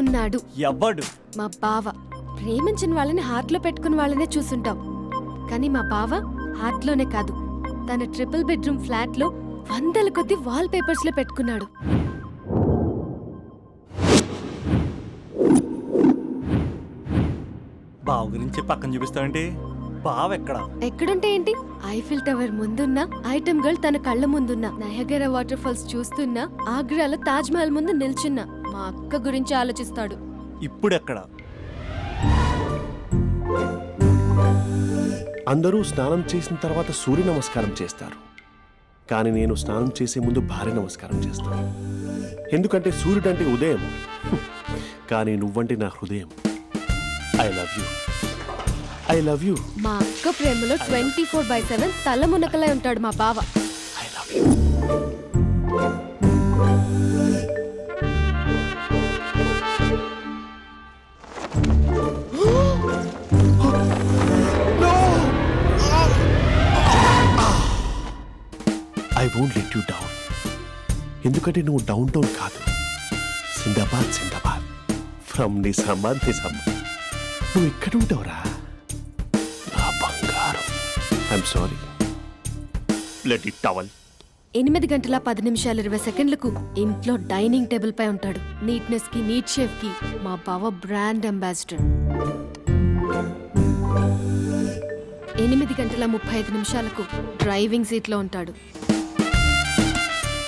ఉన్నాడు ఎవడు మా బావ ప్రేమించిన వాళ్ళని హార్ట్లో పెట్టుకున్న వాళ్ళనే చూసుంటాం కానీ మా బావ హార్ట్లోనే కాదు తన ట్రిపుల్ బెడ్రూమ్ ఫ్లాట్లో వందల కొద్ది వాల్ పేపర్స్లో పెట్టుకున్నాడు బావ గురించి పక్కన చూపిస్తావంటే బావ ఎక్కడ ఎక్కడుంటే ఏంటి ఐఫిల్ టవర్ ముందున్న ఐటమ్ గర్ల్ తన కళ్ళ ముందున్న నయగర వాటర్ ఫాల్స్ చూస్తున్నా ఆగ్రాలో తాజ్ మహల్ ముందు నిల్చున్నా మా అక్క గురించి ఆలోచిస్తాడు ఇప్పుడెక్కడ అందరూ స్నానం చేసిన తర్వాత సూర్య నమస్కారం చేస్తారు కానీ నేను స్నానం చేసే ముందు భార్య నమస్కారం చేస్తాను ఎందుకంటే సూర్యుడు అంటే ఉదయం కానీ నువ్వంటే నా హృదయం I love you I love you మా అక్క ప్రేమలో ట్వంటీ ఫోర్ బై సెవెన్ తల మునకలై ఉంటాడు మా బావ I love you I won't let you down ఎందుకంటే నువ్వు డౌన్ టౌన్ కాదు Sinbad Sinbad from Nizamabad Nizamabad నువ్వు ఇక్కడ ఉంటావురా నా బంగారం I'm sorry let it towel ఎనిమిది గంటల పది నిమిషాలు ఇరవై సెకండ్లకు ఇంట్లో డైనింగ్ టేబుల్ పై ఉంటాడు నీట్నెస్ కి నీట్ షేఫ్ కి మా బావ బ్రాండ్ అంబాసిడర్ ఎనిమిది గంటల ముప్పై ఐదు నిమిషాలకు డ్రైవింగ్ సీట్లో ఉంటాడు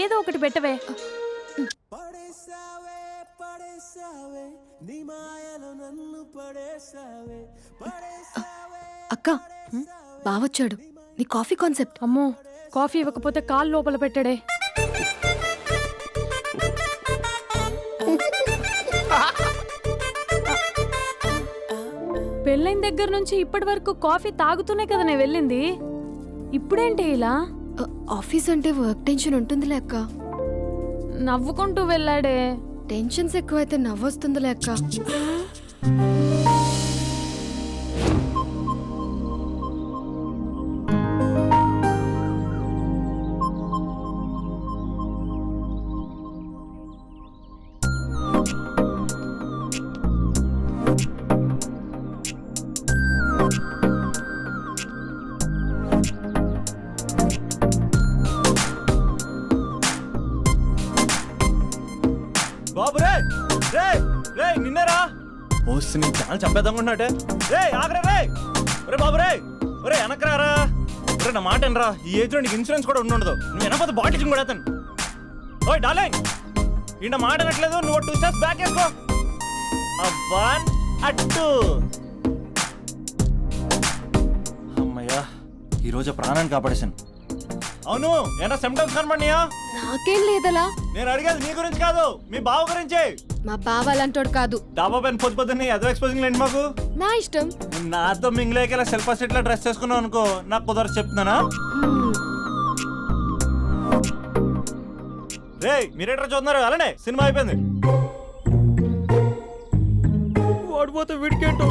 ఏదో ఒకటి పెట్టవే అక్క బావచ్చాడు నీ కాఫీ కాన్సెప్ట్ అమ్మో కాఫీ ఇవ్వకపోతే కాల్ లోపల పెట్టాడే పెళ్ళైన దగ్గర నుంచి ఇప్పటి వరకు కాఫీ తాగుతూనే కదా నేను వెళ్ళింది ఇప్పుడేంటి ఇలా ఆఫీస్ అంటే వర్క్ టెన్షన్ ఉంటుంది లెక్క నవ్వుకుంటూ వెళ్ళాడే టెన్షన్స్ ఎక్కువైతే నవ్వొస్తుంది లెక్క చంపేద్దామన్నట్టే రే ఆగరా రే ఒరే బాబు రే ఒరే వెనకరారా ఒరే నా మాట ఎనరా ఈ ఏజ్ నీకు ఇన్సూరెన్స్ కూడా ఉండదు నువ్వు వెనకపోతే బాటిల్ కూడా అతను ఓయ్ డాలే ఈయన మాట అనట్లేదు నువ్వు టూ స్టెప్స్ బ్యాక్ వేసుకో వన్ అట్టు అమ్మయ్యా ఈరోజు ప్రాణాన్ని కాపాడేశాను అవును ఏనా సిమ్టమ్స్ కనబడినాయా నాకేం లేదలా నేను అడిగేది నీ గురించి కాదు మీ బావ గురించి మా బావ అలాంటోడు కాదు డాబా పైన పొద్దు పొద్దున్న ఎక్స్పోజింగ్ లేండి మాకు నా ఇష్టం నాతో మింగిలేక ఇలా శిల్పా సెట్ లో డ్రెస్ చేసుకున్నావు అనుకో నాకు కుదరదు చెప్తున్నానా రే మీరేటర్ చూస్తున్నారు అలానే సినిమా అయిపోయింది ఓడిపోతే వీడికేంటో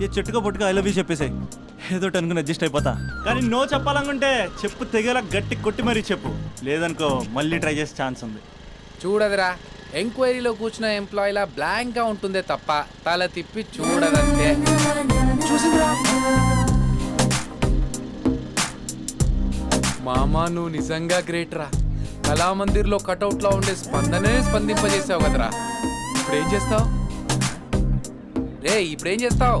ఈ చెట్టుకో పొట్టుకో ఐ లవ్ యూ చెప్పేసాయి ఏదో అనుకుని అడ్జస్ట్ అయిపోతా కానీ నో చెప్పాలనుకుంటే చెప్పు తెగేలా గట్టి కొట్టి మరీ చెప్పు లేదనుకో మళ్ళీ ట్రై చేసే ఛాన్స్ ఉంది చూడదురా ఎంక్వైరీలో కూర్చున్న ఎంప్లాయీలా గా ఉంటుందే తప్ప తల తిప్పి చూడదంతే మామా నువ్వు నిజంగా గ్రేట్ రా కళామందిర్లో కటౌట్లో ఉండే స్పందనే స్పందింపజేసావు కదరా ఏం చేస్తావు రే ఏం చేస్తావు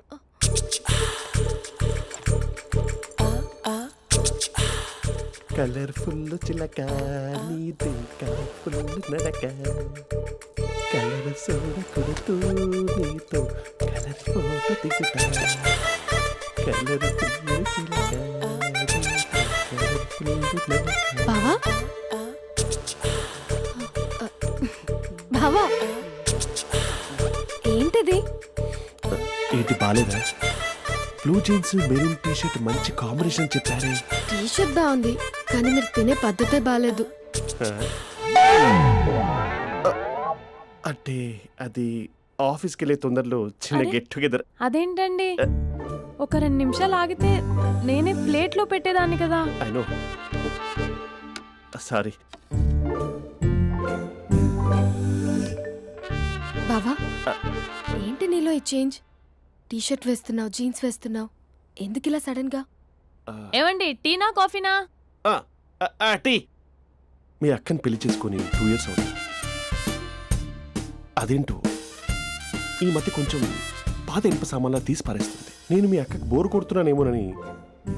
కలర్ఫుల్ చిలక నీది కలర్ఫుల్ నడక కలర్ సోడ కొడుతూ నీతో కలర్ ఫోటో దిగుతా కలర్ చిలక ఏంటిది ఏంటి బాలేదా బ్లూ జీన్స్ మెరూన్ టీషర్ట్ మంచి కాంబినేషన్ చెప్పారే టీషర్ట్ బాగుంది కానీ మీరు తినే పద్ధతే బాగాలేదు అంటే అది ఆఫీస్కి వెళ్ళే తొందరలో చిన్న గెట్ టుగెదర్ అదేంటండి ఒక రెండు నిమిషాలు ఆగితే నేనే ప్లేట్లో పెట్టేదాన్ని కదా సారీ బావా ఏంటి నీలో ఈ చేంజ్ టీషర్ట్ వేస్తున్నావు జీన్స్ వేస్తున్నావు ఎందుకు ఇలా సడన్ గా ఏమండి టీనా కాఫీనా టీ మీ అక్కని పెళ్లి చేసుకుని టూ ఇయర్స్ అవుతుంది అదేంటో ఈ మధ్య కొంచెం పాత ఇనుప సామాన్లా తీసి పారేస్తుంది నేను మీ అక్కకు బోర్ కొడుతున్నానేమోనని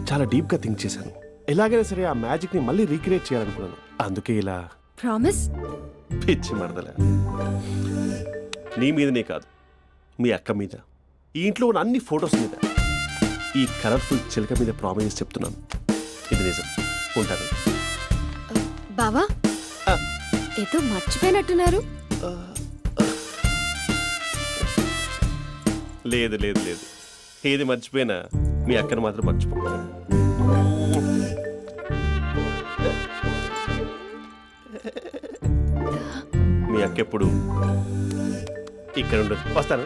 చాలా డీప్గా థింక్ చేశాను ఎలాగైనా సరే ఆ మ్యాజిక్ని మళ్ళీ రీక్రియేట్ చేయాలనుకున్నాను అందుకే ఇలా ప్రామిస్ పిచ్చి మరదలే నీ మీదనే కాదు మీ అక్క మీద ఈ ఇంట్లో ఉన్న అన్ని ఫొటోస్ మీద ఈ కలర్ఫుల్ చిలక మీద ప్రామిస్ చెప్తున్నాను ఇది నిజం ఉంటాను బావా ఏదో మర్చిపోయినట్టున్నారు లేదు లేదు లేదు ఏది మర్చిపోయినా మీ అక్కను మాత్రం మర్చిపో మీ అక్క ఎప్పుడు ఇక్కడ ఉండదు వస్తాను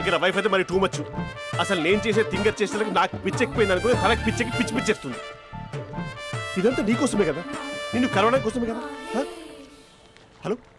ఇక నా వైఫ్ అయితే మరి టూ మచ్ అసలు నేను చేసే థింగర్ చేసేందుకు నాకు పిచ్చెక్కిపోయింది అనుకుని తనకు పిచ్చెక్కి పిచ్చి పిచ్చేస్తుంది ఇదంతా నీకోసమే కదా నిన్ను కరోనా కోసమే కదా హలో